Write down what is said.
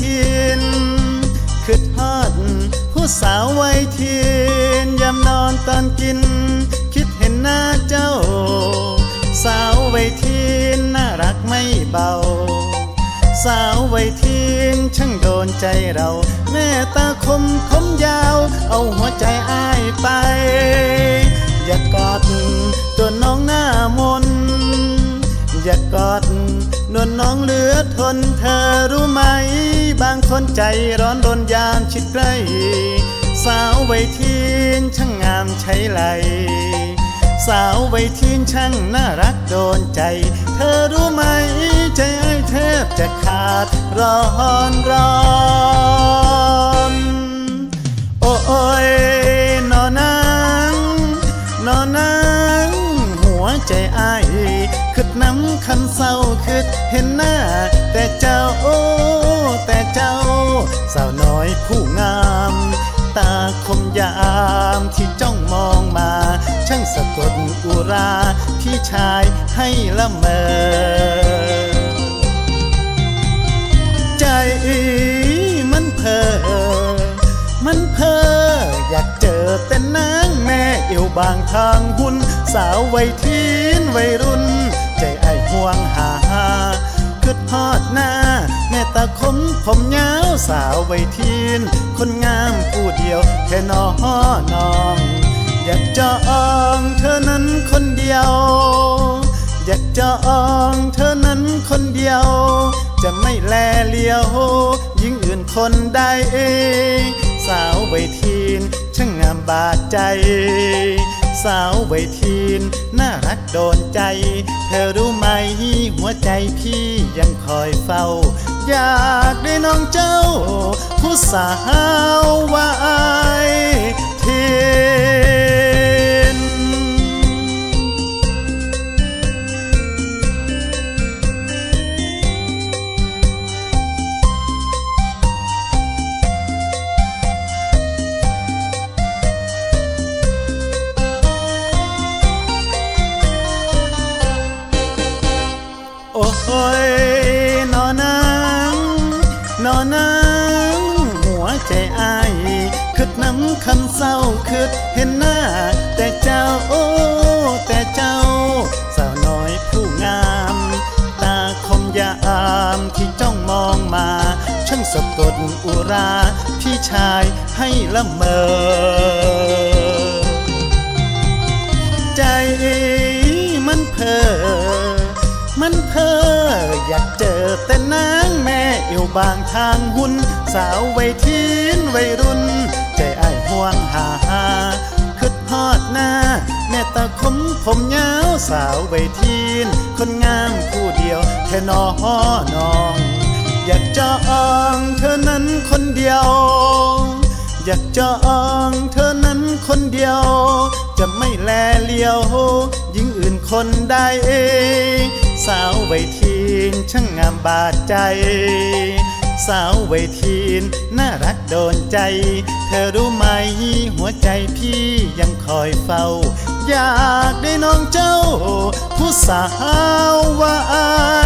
ทินคือทอดผู้สาวไว้ทินยามนอนตอนกิน คิดเห็นหน้าเจ้า สาวไว้ทินน่ารักไม่เบา สาวไว้ทินช่างโดนใจเรา แม่ตาคมคมยาว เอาหัวใจอ้ายไป อย่ากอดตัวน้องหน้ามน อย่ากอดนวลน้องเหลือทนเธอรู้ไหม บางคนใจร้อนรนยามชิดใกล้ สาวไวทีนช่างงามใช้ไหล สาวไวทีนช่างน่ารักโดนใจ เธอรู้ไหม ใจไอ้ายแทบจะขาดร้อนร้อนโอ้ยนอนางนอนางหัวใจอ้าย คืดน้ำคันเศร้าคืดเห็นหน้า แต่เจ้าโอ้แต่เจ้า สาวน้อยผู้งาม ตาคมยามที่จ้องมองมา ช่างสะกดอุราพี่ชายให้ละเมอ ใจมันเพ้อมันเพ้ออยากเจอแต่นา เอวบางทางหุ่น สาววัยทีนวัยรุ่น ใจไอ้ห่วงหาคือทอดหน้า แม่ตาคมผมยาวสาววัยทีน คนงามผู้เดียวแค่นอน้อง อยากจองเธอนั้นคนเดียว อยากจองเธอนั้นคนเดียว จะไม่แลเลียวยิ่งอื่นคนใดสาวใบทีน ช่างงามบาดใจ สาวไวทีน น่ารักโดนใจ เธอรู้ไหมหัวใจพี่ยังคอยเฝ้า อยากได้น้องเจ้า ผู้สาววา ใจอายคืดน้ำคำเศร้าคืดเห็นหน้า แต่เจ้าโอ้ แต่เจ้า สาวน้อยผู้งาม ตาคมยามที่จ้องมองมา ช่างสะกดอุราพี่ชายให้ละเมอ ใจมันเพ้อมันเพ้ออยากเจอแต่นางแม่ อวบางทางหุ่น สาววัยทีนวัยรุ่น ใจอ้ายห่วงหาคืดฮอดหน้า แม่ตาคมผมยาวสาววัยทีน คนงามผู้เดียวแค่นอน้อง อยากจะองเธอนั้นคนเดียว อยากจะองเธอนั้นคนเดียว จะไม่แลเลียวยิ่งอื่นคนใดเอง สาวใบทีนช่างงามบาดใจ สาวใบทีนน่ารักโดนใจ เธอรู้ไหมหัวใจพี่ยังคอยเฝ้า อยากได้น้องเจ้า ผู้สาวว่าย